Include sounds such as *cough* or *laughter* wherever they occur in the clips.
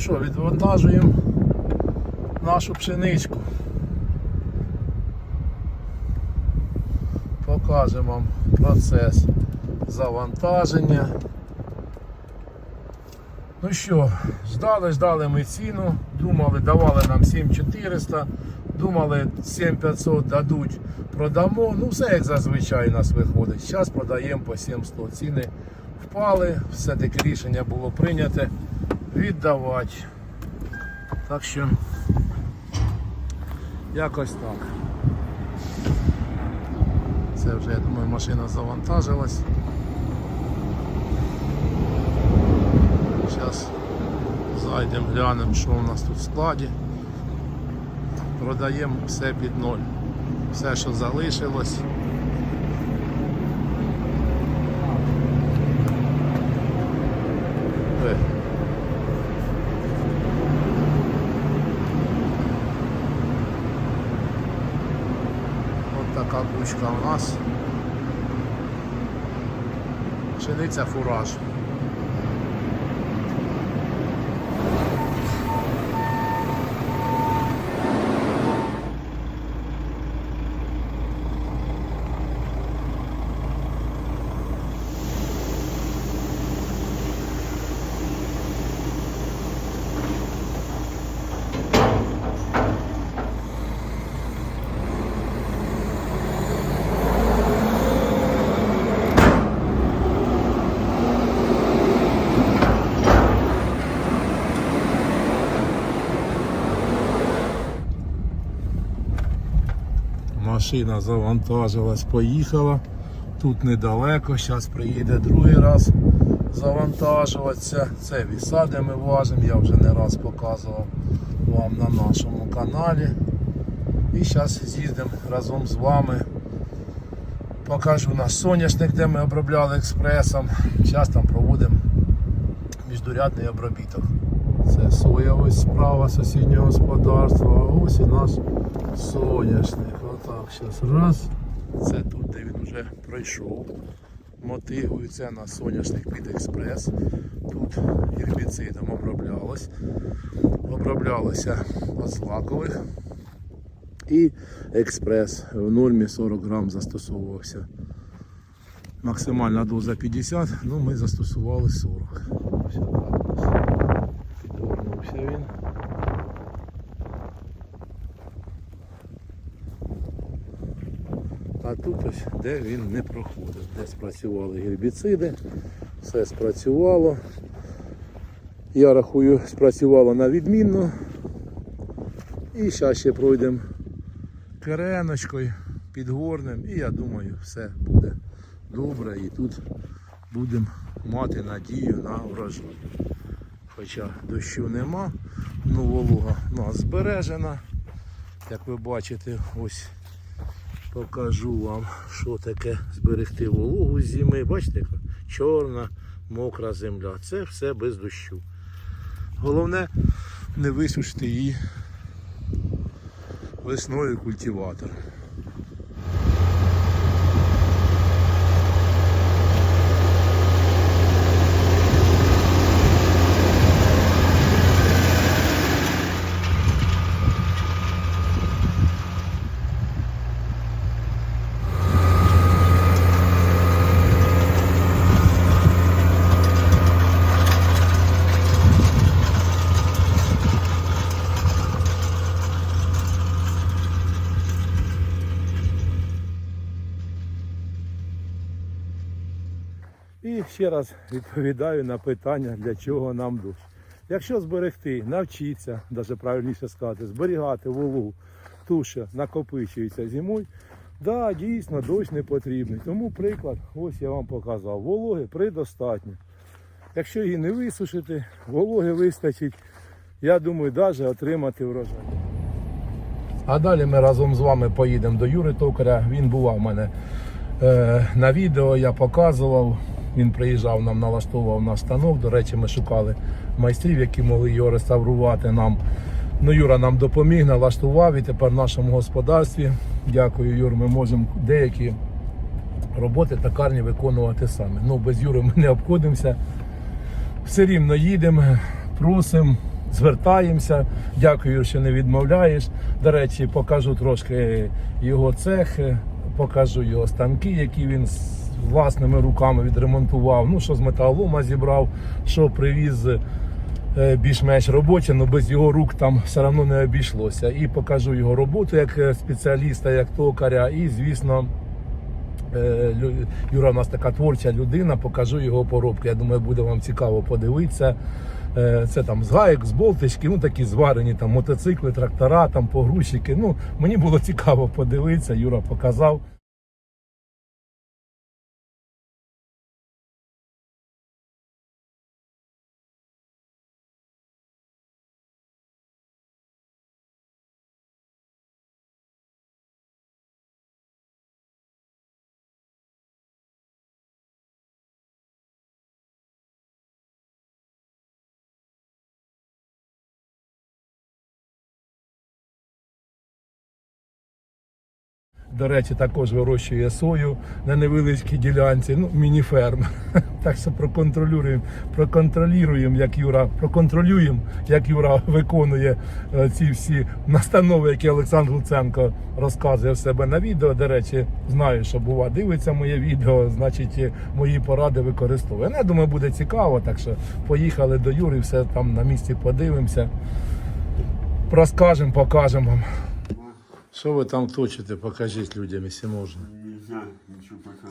що, відвантажуємо нашу пшеничку. Покажемо вам процес завантаження. Ну що, ждали, ждали ми ціну, думали, давали нам 7400, думали 7500 дадуть, продамо. Ну все як зазвичай у нас виходить. Зараз продаємо по 700. Ціни впали, все-таки рішення було прийняте віддавати. Так що якось так. Це вже, я думаю, машина завантажилась. Зараз зайдемо, глянемо, що у нас тут в складі. Продаємо все під ноль. Все, що залишилось. Е. Кучка у нас. Пшениця фураж. Машина завантажилась, поїхала. Тут недалеко, зараз приїде другий раз завантажуватися. Це віса, де ми важимо, я вже не раз показував вам на нашому каналі. І зараз з'їздимо разом з вами. Покажу наш соняшник, де ми обробляли експресом. Зараз там проводимо міждурядний обробіток. Це соя ось справа сусіднього господарства, а ось і наш соняшник. Отак, зараз раз. Це тут, де він вже пройшов. Це на соняшник під експрес. Тут гербіцидом оброблялось. Оброблялося від злакових. І експрес в нормі 40 грам застосовувався. Максимальна доза 50, ну ми застосували 40. Ось отак у підгорнувся він. А тут ось де він не проходив, де спрацювали гербіциди, все спрацювало. Я рахую, спрацювало на відмінно. І зараз ще пройдемо кереночкою, підгорнем і я думаю, все буде добре і тут будемо мати надію на врожай. Хоча дощу нема, ну волога у нас збережена. Як ви бачите, ось покажу вам, що таке зберегти вологу з зими. Бачите, чорна, мокра земля. Це все без дощу. Головне не висушити її весною культиватором. І ще раз відповідаю на питання, для чого нам дощ. Якщо зберегти, навчитися, навіть правильніше сказати, зберігати вологу, ту, що накопичується зимою, да, дійсно дощ не потрібний. Тому приклад, ось я вам показав, вологи предостатньо. Якщо її не висушити, вологи вистачить, я думаю, навіть отримати врожай. А далі ми разом з вами поїдемо до Юри Токаря. Він бував у мене е, на відео, я показував. Він приїжджав нам, налаштовував наш станок. До речі, ми шукали майстрів, які могли його реставрувати нам. Ну, Юра нам допоміг, налаштував і тепер в нашому господарстві. Дякую, Юр, ми можемо деякі роботи токарні виконувати самі. Ну, без Юри ми не обходимося. Все рівно їдемо, просимо, звертаємося. Дякую, що не відмовляєш. До речі, покажу трошки його цех, покажу його станки, які він власними руками відремонтував. Ну, що з металолома зібрав, що привіз е, більш-менш робоче, але без його рук там все одно не обійшлося. І покажу його роботу як е, спеціаліста, як токаря, і, звісно. Е, Юра у нас така творча людина, покажу його поробки. Я думаю, буде вам цікаво подивитися. Це там з гаєк, з болтички, ну такі зварені там мотоцикли, трактора, там погрузчики. Ну, мені було цікаво подивитися, Юра показав. До речі, також вирощує сою на невеличкій ділянці, ну, міні-ферм. *laughs* Так що проконтролюємо, проконтролюємо, як Юра, проконтролюємо, як Юра виконує е, ці всі настанови, які Олександр Луценко розказує в себе на відео. До речі, знаю, що бува дивиться моє відео, значить мої поради використовує. Ну, Я думаю, буде цікаво, так що поїхали до Юри, все там на місці подивимося. Розкажемо, покажемо вам. Що ви там точите? Покажіть людям, якщо можна. Не знаю.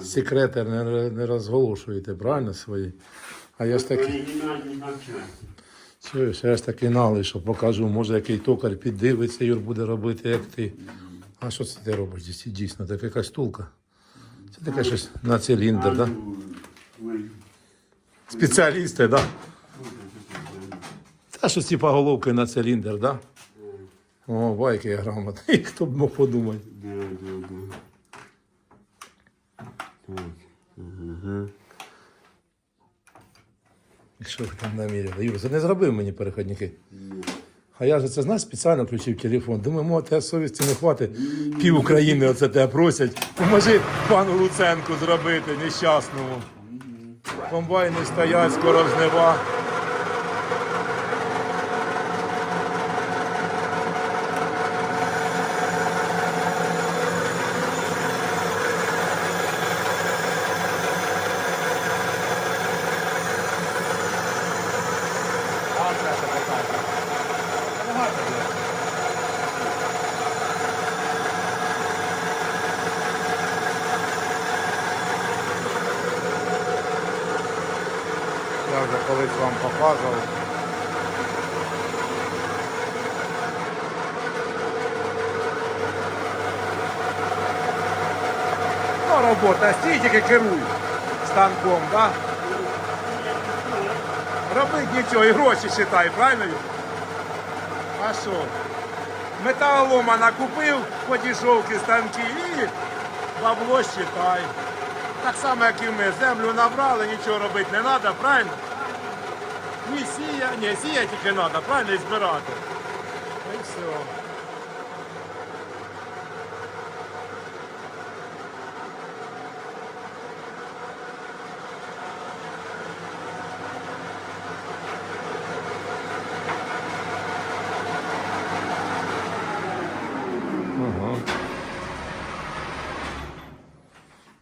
Секрети не, не розголошуєте, правильно свої? А я ж такий, Оригинальный начальник. чуєш, я ж такий налий, що покажу, може який токар піддивиться, Юр буде робити, як ти. А що це ти робиш? Дійсно, Дійсно, така якась стулка. Це таке щось на циліндр, так? Да? Спеціалісти, так? Да? Та що типа головки на циліндр, так? Да? О, байки я грамотний. Хто б мог подумати. да, да, да. Так, ага. І Що ви там наміряли? Юр, це не зробив мені переходники. А я ж це знаєш, спеціально включив телефон. Думаю, мо, тебе совісті не хватить. Пів України оце тебе просять. Поможи пану Луценку зробити нещасному. Комбайни стоять, скоро жнива. А це що таке? Багато було. Я вже колись вам показував. Ну, робота, стій станком, так? Да? Робить нічого, і гроші считай, правильно? А що? Металолома накупив по дешевки станки і бабло считай. Так само, як і ми. Землю набрали, нічого робити не треба, правильно? Ні, сія, ні, сія тільки треба, правильно, і збирати. І все.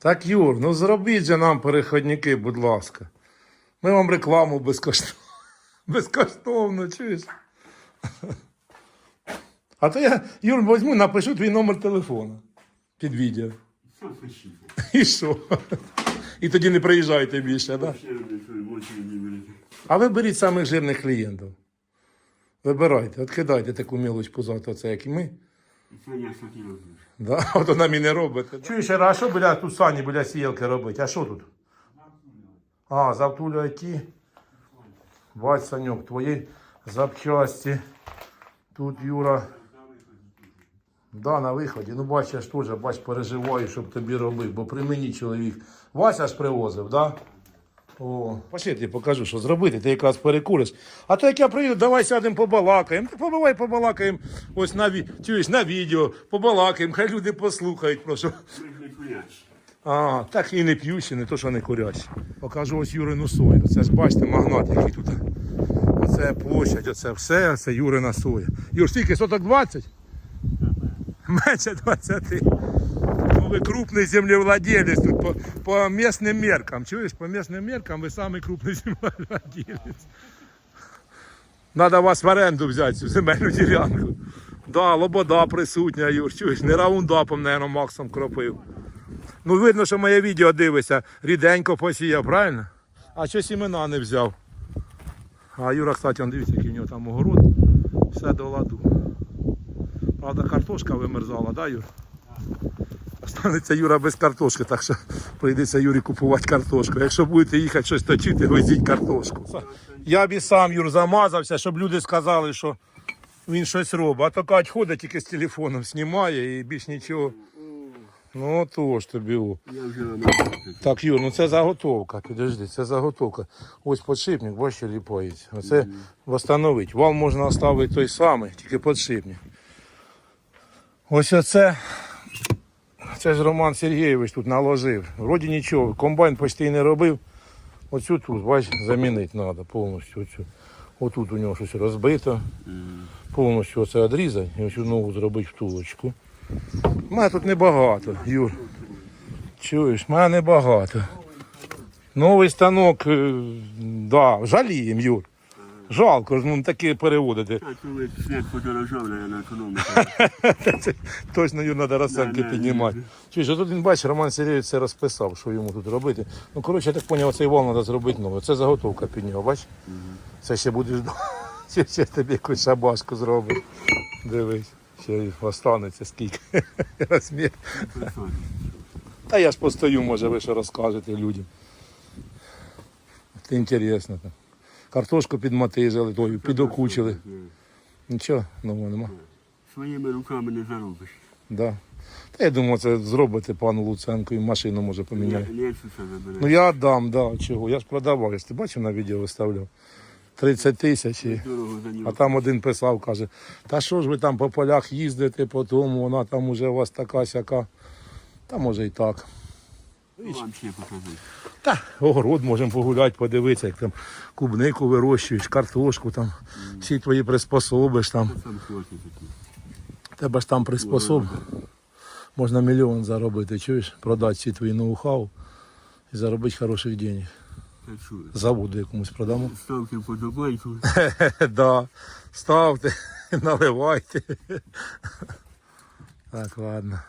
Так, Юр, ну зробіть же нам переходники, будь ласка. Ми вам рекламу безкоштовно. *laughs* Безкоштовно, чуєш? *laughs* А то я, Юр, возьму, напишу твій номер телефона під відео. І що? І тоді не приїжджайте більше, так? А ви беріть самих жирних клієнтів. Вибирайте, відкидайте таку мілоч пузату, це як і ми. Да? *laughs* От вона мені не робите. Чуєш, а що біля тут сані біля сіялки робити? А що тут? А, завтулює ті. Бать, Саньок, твої запчасті. Тут Юра. Да, на виході. Ну, бач, я ж теж, бач, переживаю, щоб тобі робив, бо при мені чоловік. Вася ж привозив, да? О, пошли, я тобі покажу, що зробити, ти якраз перекуриш. А то як я приїду, давай сядемо побалакаємо. Ти побивай, побалакаємо ось на, ві... чуєш, на відео, побалакаємо, хай люди послухають, про що. А, так і не п'ющі, не то, що не курячі. Покажу ось Юрину сою. Це ж бачите, магнат, який тут. Оце площадь, оце все, це Юрина соя. Юр, скільки, соток 20? Менше 20. Ви крупний землевладелець тут по, по місним меркам. Чуєш, по місним меркам ви самий крупний *laughs* землевладелець. Надо вас в оренду взяти цю земельну ділянку. Да, лобода присутня, Юр, чуєш, не раундапом, наверное, Максом кропив. Ну, видно, що моє відео дивишся, ріденько посіяв, правильно? А щось імена не взяв. А Юра, кстати, он дивіться, який в нього там огород. Все до ладу. Правда, картошка вимерзала, да, Юр? Останеться Юра без картошки, так що прийдеться Юрі купувати картошку. Якщо будете їхати щось точити, везіть картошку. Я б і сам Юр замазався, щоб люди сказали, що він щось робить. А то Кать ходить тільки з телефоном, знімає і більш нічого. Ну то ж тобі. о. Так, Юр, ну це заготовка. Підожди, це заготовка. Ось подшипник, бачиш, ліпається. Оце встановить. Вал можна оставити той самий, тільки подшипник. Ось оце. Це ж Роман Сергійович тут наложив. Вроді нічого, комбайн почти не робив. Оцю тут, бач, замінити треба повністю. Оцю. Отут у нього щось розбито. Повністю оце відрізати і оцю ногу зробити втулочку. У мене тут небагато, Юр. Чуєш, мене небагато. Новий станок, е, да, жалієм, Юр. Жалко ж ну таке переводити. А коли світ подорожав, на економіку. *laughs* Точно Юр треба розсадки піднімати. Чуєш, тут він бачиш, Роман Сергійович це розписав, що йому тут робити. Ну, коротше, я так зрозумів, цей вал треба зробити новий. Це заготовка під нього, бачиш? Це ще будеш ще, *laughs* ще тобі якусь шабашку зробить. Дивись, ще останеться скільки *laughs* розмір. Та я ж постою, може, ви що розкажете людям. Це інтересно. Картошку підмотижили, тою, підокучили. Нічого нового нема. Своїми руками не заробиш. Да. Та я думаю, це зробите пану Луценку і машину може забере. Ну я дам, да, чого. Я ж продавав, якщо ти бачив на відео виставляв. 30 тисяч. і- А там один писав, каже, та що ж ви там по полях їздите, по тому, вона там уже у вас така сяка. Та може і так. Вам ще покажу. Та огород можемо погуляти, подивитися, як там клубнику вирощуєш, картошку там, всі твої приспособиш там. Хлопець такий. Тебе ж там приспособ. Можна мільйон заробити, чуєш? Продати всі твої ноу-хау і заробити хороших денег. Та? Заводу якомусь продамо. Ставте подобайку. *laughs* да. Ставте, *laughs* наливайте. так, ладно.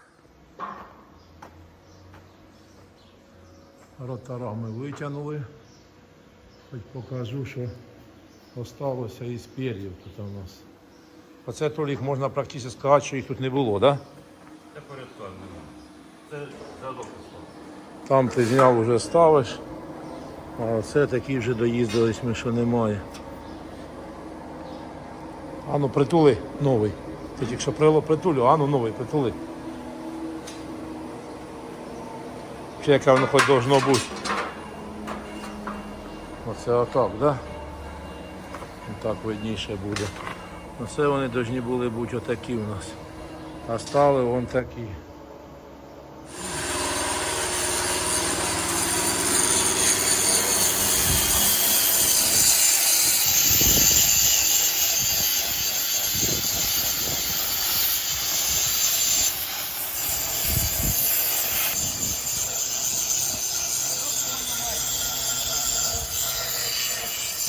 Ротара ми витягнули. Хоч покажу, що осталося із пер'їв тут у нас. Оце Толік можна практично сказати, що їх тут не було, так? Да? Там ти зняв вже ставиш. А оце такі вже доїздились ми, що немає. Ану, притули новий. Ти тільки що прило притулю, ану новий притули. Чи яке воно хоч должно бути. Оце отак, да? так видніше буде. Оце вони повинні були бути отакі у нас. А стали вон такі.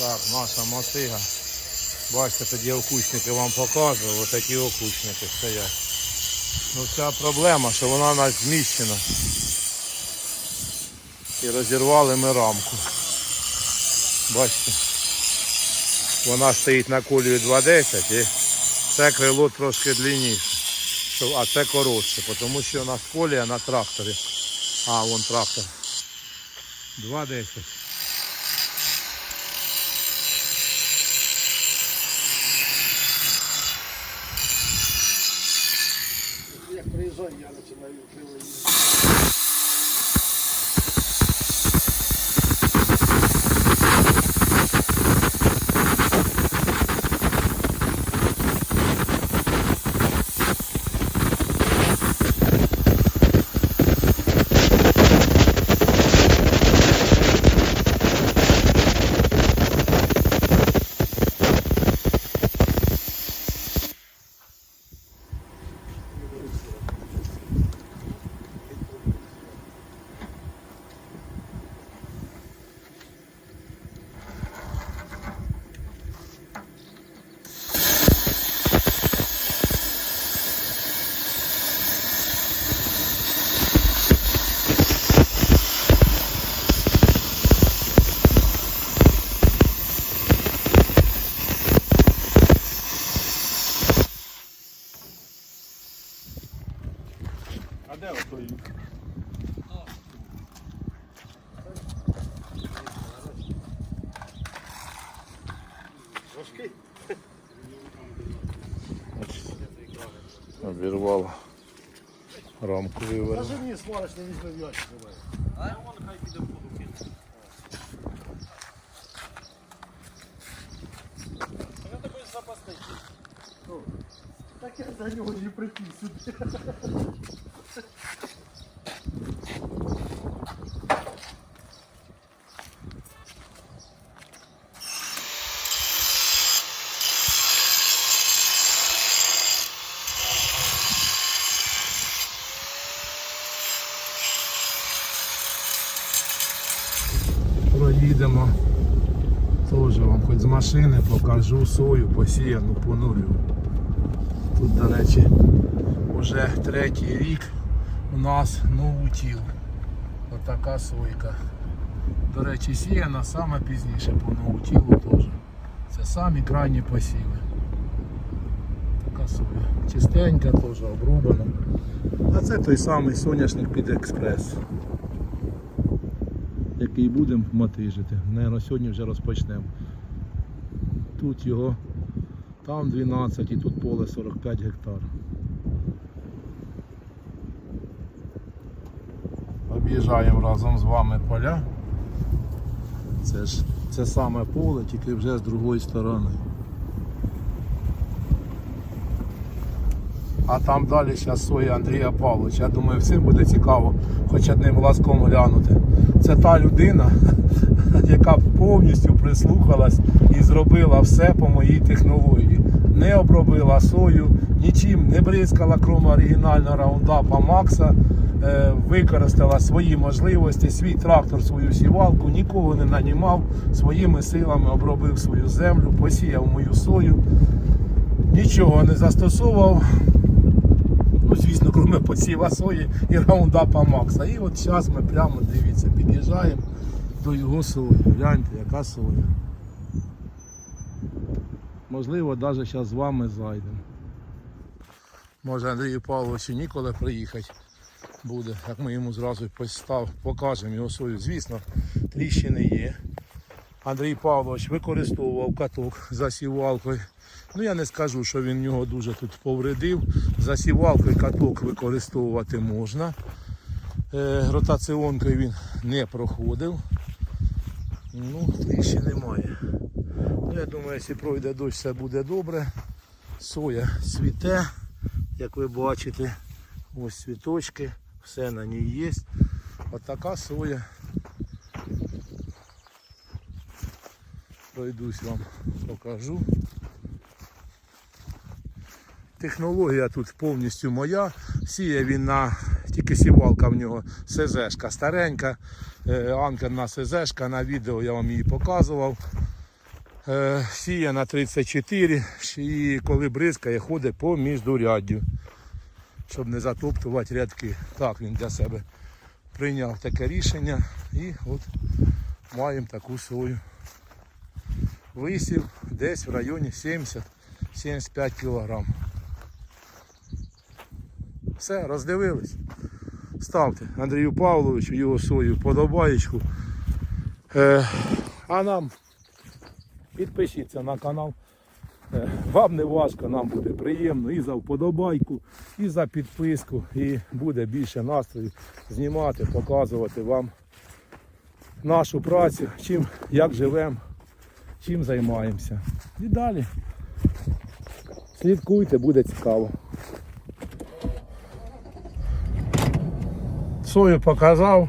Так, наша мотига. Бачите, тоді окучники вам показував, отакі окучники стоять. Ну вся проблема, що вона у нас зміщена. І розірвали ми рамку. Бачите? Вона стоїть на колію 2.10 і це крило трошки длинніше. А це коротше, тому що у нас колія на тракторі. А, вон трактор. 2.10. Вивернуло. Даже ні, свариш, не візьме в ящик. давай. запасний. Так я за нього не прийти сюди. Проїдемо. Теж вам хоч з машини покажу сою посіяну по нулю. Тут, до речі, вже третій рік у нас новутіл. Отака сойка. До речі, сіяна саме пізніше по новутілу теж. Це самі крайні посіви. Така соя. Чистенька теж обрубана. А це той самий соняшник під експрес який будемо мотижити. Наверно, сьогодні вже розпочнемо. Тут його, там 12 і тут поле 45 гектар. Об'їжджаємо разом з вами поля. Це ж це саме поле, тільки вже з другої сторони. А там далі зараз соя Андрія Павловича. Я думаю, всім буде цікаво, хоч одним глазком глянути. Це та людина, *laughs* яка повністю прислухалась і зробила все по моїй технології. Не обробила сою, нічим не бризкала, крім оригінального раундапа Макса. Е, Використала свої можливості, свій трактор, свою сівалку, нікого не нанімав, своїми силами обробив свою землю, посіяв мою сою, нічого не застосовував. Ну, звісно, крім посіва сої і раундапа Макса. І от зараз ми прямо, дивіться, під'їжджаємо до його сої. Гляньте, яка соя. Можливо, навіть зараз з вами зайдемо. Може Андрію Павловичу ніколи приїхати буде, як ми йому зразу постав, покажемо його сою. Звісно, тріщини є. Андрій Павлович використовував каток за сівалкою. Ну я не скажу, що він нього дуже тут повредив. За сівалкою каток використовувати можна. Е, ротаціонкою він не проходив. Ну, тріщин немає. Ну, я думаю, якщо пройде дощ, все буде добре. Соя цвіте, як ви бачите. Ось цвіточки, все на ній є. Отака соя. Пройдусь вам покажу. Технологія тут повністю моя. Сіє він на тільки сівалка в нього СЗшка старенька, е, анкерна СЗшка, на відео я вам її показував. Е, Сіє на 34 і коли бризкає, ходить по міждуряддю, щоб не затоптувати рядки. Так він для себе прийняв таке рішення і от маємо таку сою. Висів десь в районі 70-75 кілограм. Все, роздивились. Ставте Андрію Павловичу його свою подобаєчку. Е, а нам підпишіться на канал. Е, вам не важко, нам буде приємно і за вподобайку, і за підписку. І буде більше настрою знімати, показувати вам нашу працю, чим, як живемо, чим займаємося. І далі. Слідкуйте, буде цікаво. Сою показав.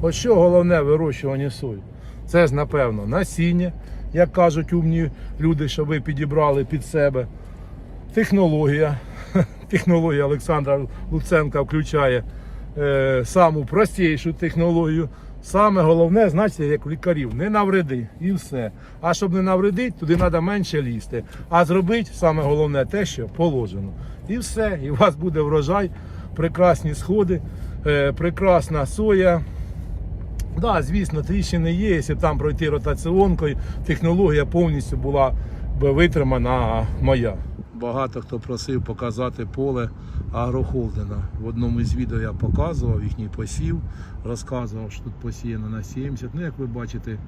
Ось що головне в вирощуванні сої. Це ж, напевно, насіння, як кажуть умні люди, що ви підібрали під себе. Технологія. *laughs* Технологія Олександра Луценка включає е, саму простішу технологію. Саме головне, значить, як лікарів, не навреди і все. А щоб не навредити, туди треба менше лізти. А зробити саме головне те, що положено. І все. І у вас буде врожай, прекрасні сходи, прекрасна соя. Да, звісно, тріщини є, якщо там пройти ротаціонкою, технологія повністю була б витримана моя. Багато хто просив показати поле агрохолдена. В одному із відео я показував їхній посів, розказував, що тут посіяно на 70. Ну, як ви бачите,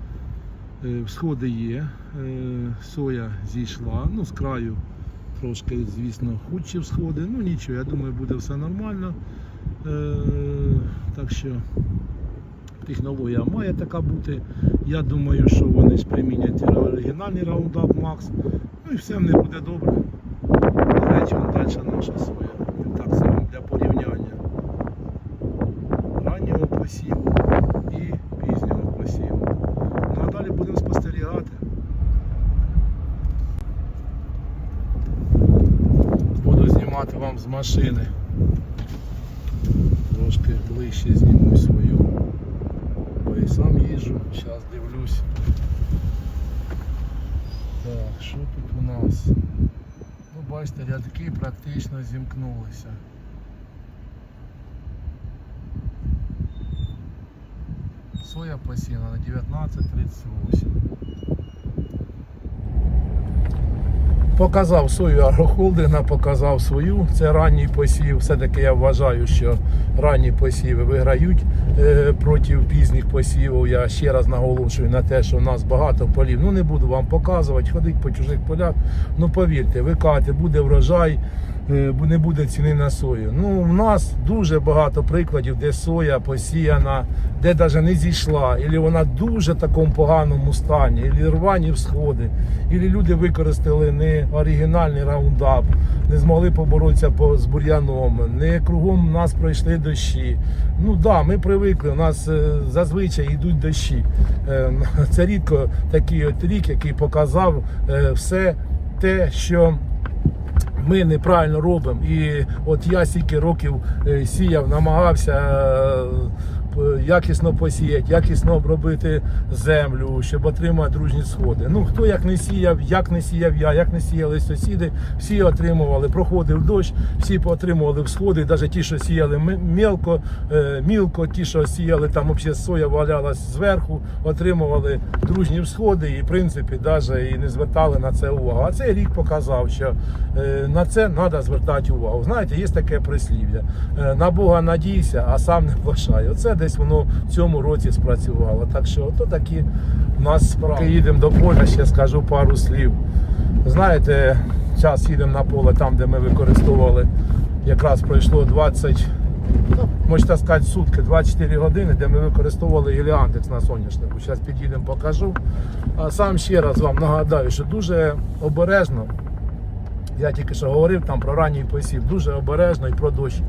е, всходи є, е, соя зійшла, ну, з краю трошки, звісно, худші всходи. Ну нічого, я думаю, буде все нормально. Е, так що технологія має така бути. Я думаю, що вони ж примінять оригінальний Roundup Max. Ну і все в них буде добре. До речі, далі наша своя. Так само для порівняння раннього посіву і пізнього посіву. Ну а далі будемо спостерігати. Буду знімати вам з машини. Трошки ближче зніму свою. Бо і сам їжджу, зараз дивлюсь. Так, що тут у нас? Ну, бачите, рядки практично зімкнулися. Соя посіяна на 19.38. Показав свою агрохолдинг, показав свою. Це ранній посів. Все-таки я вважаю, що ранні посіви виграють е, проти пізніх посівів. Я ще раз наголошую на те, що в нас багато полів. Ну не буду вам показувати, ходить по чужих полях. Ну повірте, викати, буде врожай, не буде ціни на сою. Ну, в нас дуже багато прикладів, де соя посіяна, де навіть не зійшла, або вона в дуже такому поганому стані, або рвані всходи, або люди використали не оригінальний раундап, не змогли поборотися з бур'яном, не кругом нас пройшли дощі. Ну так, да, ми привикли, у нас е, зазвичай йдуть дощі. Е, *laughs* Це рідко такий от рік, який показав е, все те, що ми неправильно робимо. І от я стільки років е, сіяв, намагався е, якісно посіяти, якісно обробити землю, щоб отримати дружні сходи. Ну хто як не сіяв, як не сіяв я, як не сіяли сусіди, всі отримували, проходив дощ, всі отримували всходи, навіть ті, що сіяли м- мелко, е, мілко, ті, що сіяли там взагалі соя валялась зверху, отримували дружні всходи і в принципі навіть і не звертали на це увагу. А цей рік показав, що е, на це треба звертати увагу. Знаєте, є таке прислів'я. е, На Бога надійся, а сам не плашай. Оце десь воно в цьому році спрацювало. Так що ото такі у нас справи. Поки їдемо до поля, ще скажу пару слів. Знаєте, зараз їдемо на поле там, де ми використовували, якраз пройшло 20, ну, можна сказати, сутки, 24 години, де ми використовували геліантекс на соняшнику. Зараз під'їдемо, покажу. А сам ще раз вам нагадаю, що дуже обережно. Я тільки що говорив там про ранній посів. Дуже обережно і про дощ.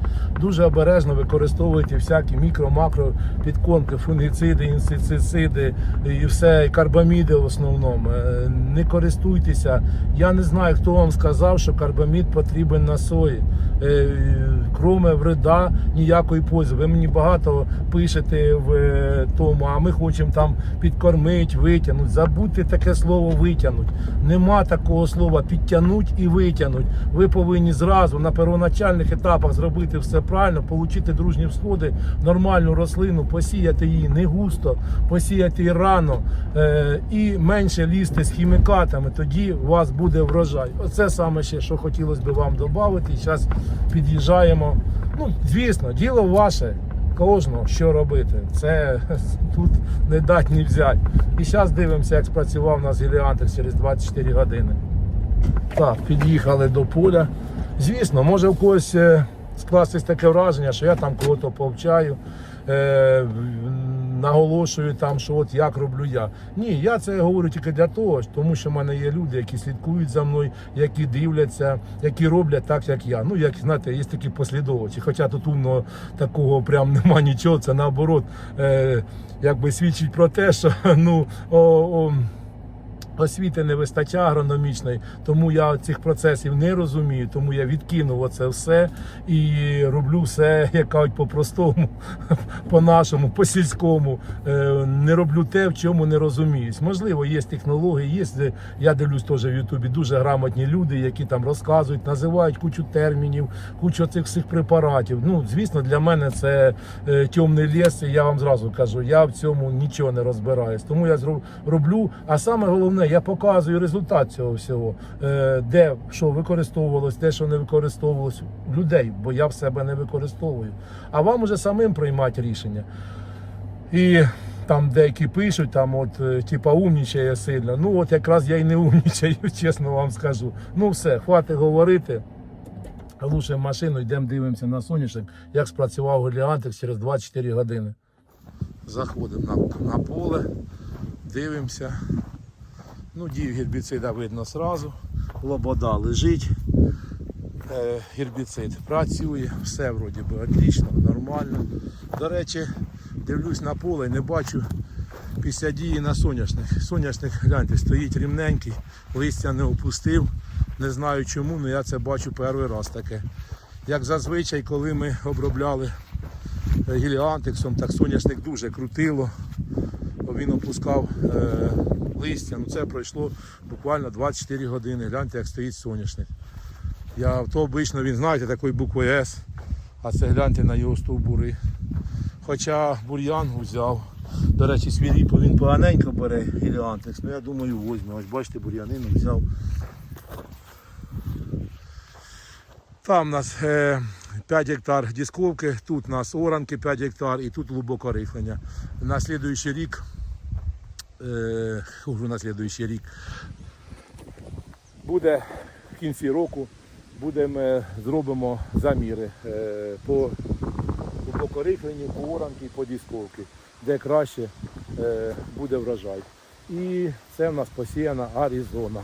Дуже обережно використовуйте всякі мікро-макро підкормки, фунгіциди, інсектициди і все, і карбаміди в основному. Е, Не користуйтеся. Я не знаю, хто вам сказав, що карбамід потрібен на сої. Кроме вреда ніякої пользи. Ви мені багато пишете в е, тому, а ми хочемо там підкормити, витягнути. Забудьте таке слово витягнути. Нема такого слова підтягнуть і витягнуть. Ви повинні зразу на первоначальних етапах зробити все правильно, отримати дружні всходи, нормальну рослину, посіяти її не густо, посіяти її рано е, і менше лізти з хімікатами. Тоді у вас буде врожай. Оце саме ще, що хотілося б вам додати. Зараз під'їжджаємо. Ну, звісно, діло ваше. Кожного, що робити. Це *laughs* тут не дать не взять. І зараз дивимося, як спрацював у нас гіліантер через 24 години. Так, під'їхали до поля. Звісно, може в когось е, скластись таке враження, що я там кого-то повчаю, е, наголошую там, що от як роблю я. Ні, я це говорю тільки для того, тому що в мене є люди, які слідкують за мною, які дивляться, які роблять так, як я. Ну, як знаєте, є такі послідовувачі. Хоча тут умного такого прям нема нічого, це наоборот, е, якби свідчить про те, що *laughs* ну. О, о, освіти не вистачає агрономічної, тому я цих процесів не розумію, тому я відкинув оце все і роблю все, *laughs* як кажуть, по-простому, *laughs* по-нашому, по-сільському. Е, Не роблю те, в чому не розуміюсь. Можливо, є технології, є, я дивлюсь теж в Ютубі, дуже грамотні люди, які там розказують, називають кучу термінів, кучу цих всіх препаратів. Ну, звісно, для мене це е, темний ліс, і я вам зразу кажу, я в цьому нічого не розбираюсь. Тому я роблю. А саме головне, я показую результат цього всього, е, де що використовувалось, де що не використовувалось людей, бо я в себе не використовую. А вам уже самим приймати рішення. І там деякі пишуть, там от, е, типа умнічає сильно. Ну от якраз я й не умнічаю, *laughs* чесно вам скажу. Ну все, хватить говорити. Глушимо машину, йдемо дивимося на соняшник, як спрацював Геліантик через 24 години. Заходимо на, на поле, дивимося. Ну, дію гербіцида видно одразу. Лобода лежить. Е, Гербіцид працює, все вроді би отлично, нормально. До речі, дивлюсь на поле і не бачу після дії на соняшник. Соняшник, гляньте, стоїть рівненький, листя не опустив. Не знаю чому, але я це бачу перший раз таке. Як зазвичай, коли ми обробляли е, гіліантексом, так соняшник дуже крутило. бо Він опускав е, листя. Ну це пройшло буквально 24 години. Гляньте, як стоїть соняшник. Я то обично він, знаєте, такою буквою С, а це гляньте на його стовбури. Хоча бур'ян взяв. До речі, свіріпо він поганенько бере гіліантекс, ну я думаю, возьме. Ось бачите, бур'янину взяв. Там у нас е, 5 гектар дисковки, тут у нас оранки 5 гектар і тут глибоке рихлення. На слідуючий рік, е, уже на слідуючий рік, буде в кінці року, будемо, зробимо заміри е, по глибокорихленню, по оранки по дісковці, де краще е, буде врожай. І це в нас посіяна Аризона.